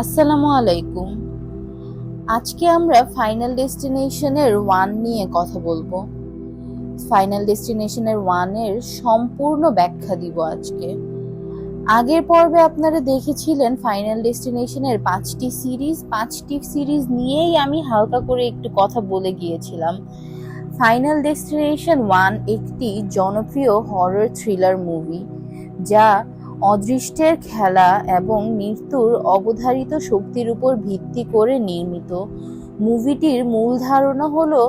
আসসালামু আলাইকুম। আজকে আমরা ফাইনাল ডেস্টিনেশনের ওয়ান নিয়ে কথা বলব। ফাইনাল ডেস্টিনেশনের ওয়ানের সম্পূর্ণ ব্যাখ্যা দিব আজকে। আগের পর্বে আপনারা দেখেছিলেন ফাইনাল ডেস্টিনেশনের পাঁচটি সিরিজ পাঁচটি সিরিজ নিয়েই আমি হালকা করে একটু কথা বলে গিয়েছিলাম। ফাইনাল ডেস্টিনেশন ওয়ান একটি জনপ্রিয় হরর থ্রিলার মুভি যা অদৃষ্টের খেলা এবং মৃত্যুর অবধারিত শক্তির উপর ভিত্তি করে নির্মিত। মুভিটির মূল ধারণা হলো,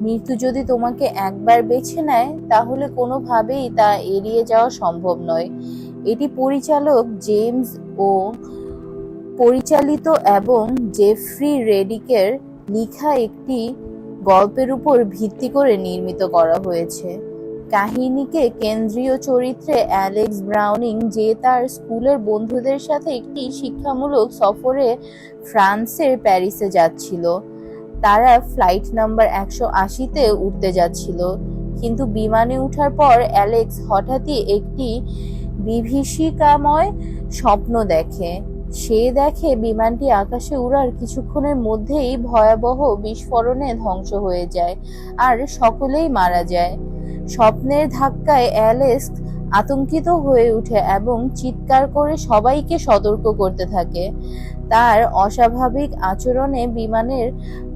মৃত্যু যদি তোমাকে একবার বেছে নেয়, তাহলে কোনোভাবেই তা এড়িয়ে যাওয়া সম্ভব নয়। এটি পরিচালক জেমস ও পরিচালিত এবং জেফ্রি রেডিকের লেখা একটি গল্পের উপর ভিত্তি করে নির্মিত করা হয়েছে। কাহিনীকে কেন্দ্রীয় চরিত্রে অ্যালেক্স ব্রাউনিং, যে তার স্কুলের বন্ধুদের সাথে একটি শিক্ষামূলক সফরে ফ্রান্সের প্যারিসে যাচ্ছিল। তারা ফ্লাইট নাম্বার একশো আশিতে উঠতে যাচ্ছিল। কিন্তু বিমানে ওঠার পর অ্যালেক্স হঠাৎই একটি বিভীষিকাময় স্বপ্ন দেখে। সে দেখে বিমানটি আকাশে উড়ার কিছুক্ষণের মধ্যেই ভয়াবহ বিস্ফোরণে ধ্বংস হয়ে যায় আর সকলেই মারা যায়। স্বপ্নের ধাক্কায় অ্যালেক্স আতঙ্কিত হয়ে ওঠে এবং চিৎকার করে সবাইকে সতর্ক করতে থাকে। তার অস্বাভাবিক আচরণে বিমানের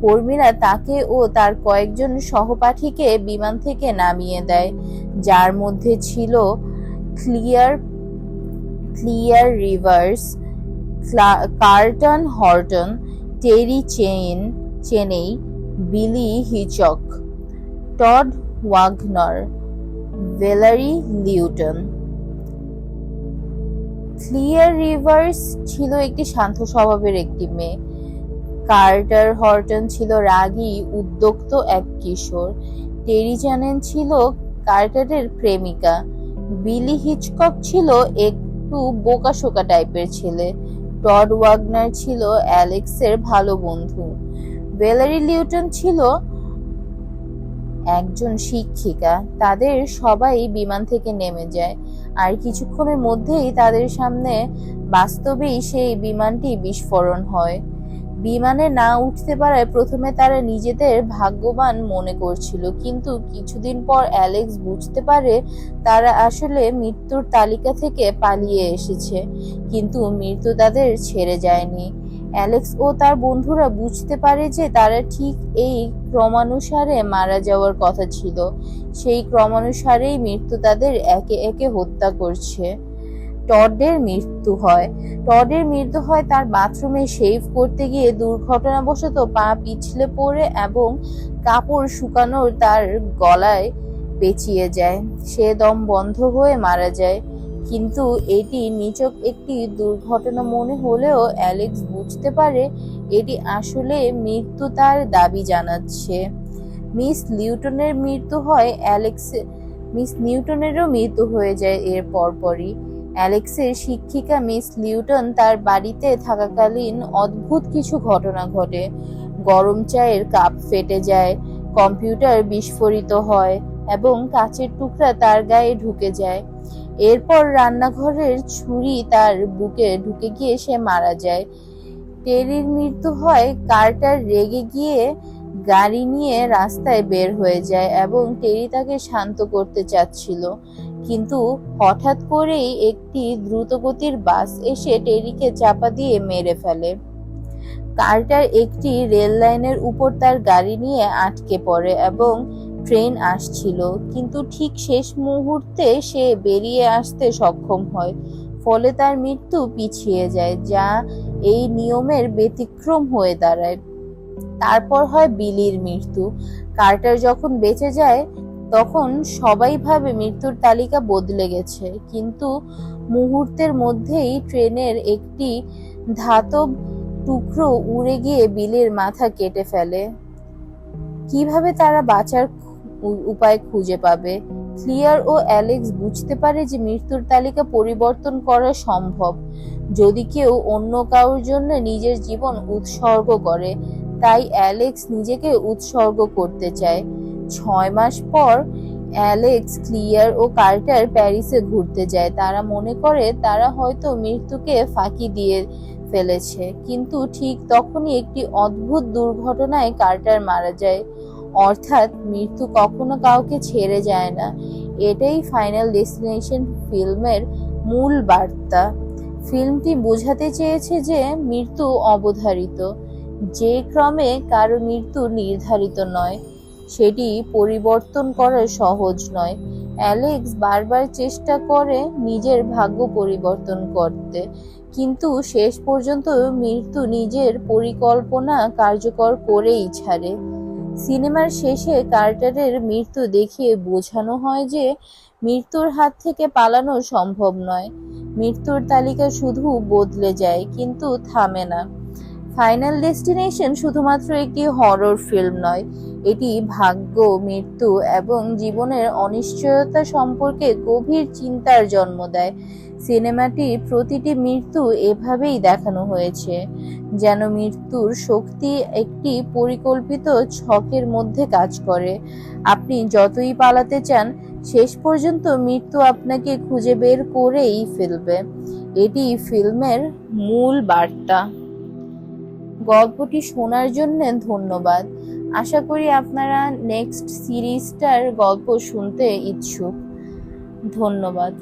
কর্মীরা তাকে ও তার কয়েকজন সহপাঠীকে বিমান থেকে নামিয়ে দেয়, যার মধ্যে ছিল Clear Clear Rivers Carton Horton, Terry Chain, Cheney, Billy Hitchcock, Todd Wagner, Valerie Lewton. Clear Rivers ছিল একটি শান্ত স্বভাবের একটি মেয়ে। কার্টার হর্টন ছিল রাগী, উদ্যোক্ত এক কিশোর। টেরি চ্যানেন ছিল কার্টারের প্রেমিকা। বিলি হিচকক ছিল একটু বোকাশোকা টাইপের ছেলে। টড ওয়াগনার ছিল অ্যালেক্সের ভালো বন্ধু। ভেলারি লিউটন ছিল একজন শিক্ষিকা, তাদের সবাই বিমান থেকে নেমে যায়। আর কিছুক্ষণের মধ্যেই তাদের সামনে বাস্তবেই সেই বিমানটি বিস্ফোরণ হয়। বিমানে না উঠতে পারায় প্রথমে তারা নিজেদের ভাগ্যবান মনে করছিল, কিন্তু কিছুদিন পর অ্যালেক্স বুঝতে পারে তারা আসলে মৃত্যুর তালিকা থেকে পালিয়ে এসেছে, কিন্তু মৃত্যু তাদের ছেড়ে যায়নি। অ্যালেক্স ও তার বন্ধুরা বুঝতে পারে যে তারা ঠিক এই ক্রমানুসারে মারা যাওয়ার কথা ছিল। সেই ক্রমানুসারেই মৃত্যু তাদের একে একে হত্যা করছে। টডের মৃত্যু হয়। টডের মৃত্যু হয় তার বাথরুমে শেভ করতে গিয়ে দুর্ঘটনাবশত পা পিছলে পড়ে এবং কাপড় শুকানোর তার গলায় পেঁচিয়ে যায়। সে দম বন্ধ হয়ে মারা যায়। কিন্তু এটি নিচক একটি দুর্ঘটনা মনে হলেও অ্যালেক্স বুঝতে পারে এটি আসলে মৃত্যু তার দাবি জানাচ্ছে। মিস লিউটনের মৃত্যু হয় অ্যালেক্স মিস নিউটনেরও মৃত্যু হয়ে যায় এর পরপরই। অ্যালেক্সের শিক্ষিকা মিস লিউটন তার বাড়িতে থাকাকালীন অদ্ভুত কিছু ঘটনা ঘটে। গরম চায়ের কাপ ফেটে যায়, কম্পিউটার বিস্ফোরিত হয় এবং কাচের টুকরা তার গায়ে ঢুকে যায়। এরপর রান্নাঘরের ছুরি তার বুকে ঢুকে গিয়ে সে মারা যায়। টেরির মৃত্যু হয় কার্টার রেগে গিয়ে গাড়ি নিয়ে রাস্তায় বের হয়ে যায় এবং টেরি তাকে শান্ত করতে চাচ্ছিল। কিন্তু হঠাৎ করেই একটি দ্রুতগতির বাস এসে টেরিকে চাপা দিয়ে মেরে ফেলে। কার্টার একটি রেল লাইনের উপর তার গাড়ি নিয়ে আটকে পড়ে এবং ট্রেন আসছিল, কিন্তু ঠিক শেষ মুহূর্তে সে বেরিয়ে আসতে সক্ষম হয়। ফলে তার মৃত্যু পিছিয়ে যায়, যা এই নিয়মের ব্যতিক্রম হয়ে দাঁড়ায়। তারপর হয় বিলির মৃত্যু। কার্টার যখন বেঁচে যায়, তখন সবাই ভাবে মৃত্যুর তালিকা বদলে গেছে। কিন্তু মুহূর্তের মধ্যেই ট্রেনের একটি ধাতব টুকরো উড়ে গিয়ে বিলের মাথা কেটে ফেলে। কীভাবে তারা বাঁচার উপায় খুঁজে পাবে। ক্লিয়ার ও অ্যালেক্স বুঝতে পারে যে মৃত্যুর তালিকা পরিবর্তন করা সম্ভব। যদি কেউ অন্য কারোর জন্য নিজের জীবন উৎসর্গ করে, তাই অ্যালেক্স নিজেকে উৎসর্গ করতে চায়। ছয় মাস পর অ্যালেক্স ক্লিয়ার ও কার্টার প্যারিসে ঘুরতে যায়। তারা মনে করে তারা হয়তো মৃত্যুকে ফাঁকি দিয়ে ফেলেছে, কিন্তু ঠিক তখনই একটি অদ্ভুত দুর্ঘটনায় কার্টার মারা যায়। অর্থাৎ মৃত্যু কখনো কাউকে ছেড়ে যায় না। এটাই ফাইনাল ডেস্টিনেশন ফিল্মের মূল বার্তা। ফিল্মটি বোঝাতে চেয়েছে যে মৃত্যু অবধারিত, যে ক্রমে কারও মৃত্যু নির্ধারিত নয়, সেটি পরিবর্তন করা সহজ নয়। অ্যালেক্স বারবার চেষ্টা করে নিজের ভাগ্য পরিবর্তন করতে, কিন্তু শেষ পর্যন্ত মৃত্যু নিজের পরিকল্পনা কার্যকর করেই ছাড়ে। সিনেমার শেষে কার্টারের মৃত্যু দেখিয়ে বোঝানো হয় যে মৃত্যুর হাত থেকে পালানো সম্ভব নয়। মৃত্যুর তালিকা শুধু বদলে যায়, কিন্তু থামে না। ফাইনাল ডেস্টিনেশন শুধুমাত্র একটি হরর ফিল্ম নয়, এটি ভাগ্য, মৃত্যু এবং জীবনের অনিশ্চয়তা সম্পর্কে গভীর চিন্তার জন্ম দেয়। সিনেমাটি প্রতিটি মৃত্যু এভাবেই দেখানো হয়েছে, যেন মৃত্যুর শক্তি একটি পরিকল্পিত ছকের মধ্যে কাজ করে। আপনি যতই পালাতে চান, শেষ পর্যন্ত মৃত্যু আপনাকে খুঁজে বের করেই ফেলবে। এটি ফিল্মের মূল বার্তা। গল্পটি শোনার জন্য ধন্যবাদ। আশা করি আপনারা নেক্সট সিরিজটার গল্প শুনতে ইচ্ছুক। ধন্যবাদ।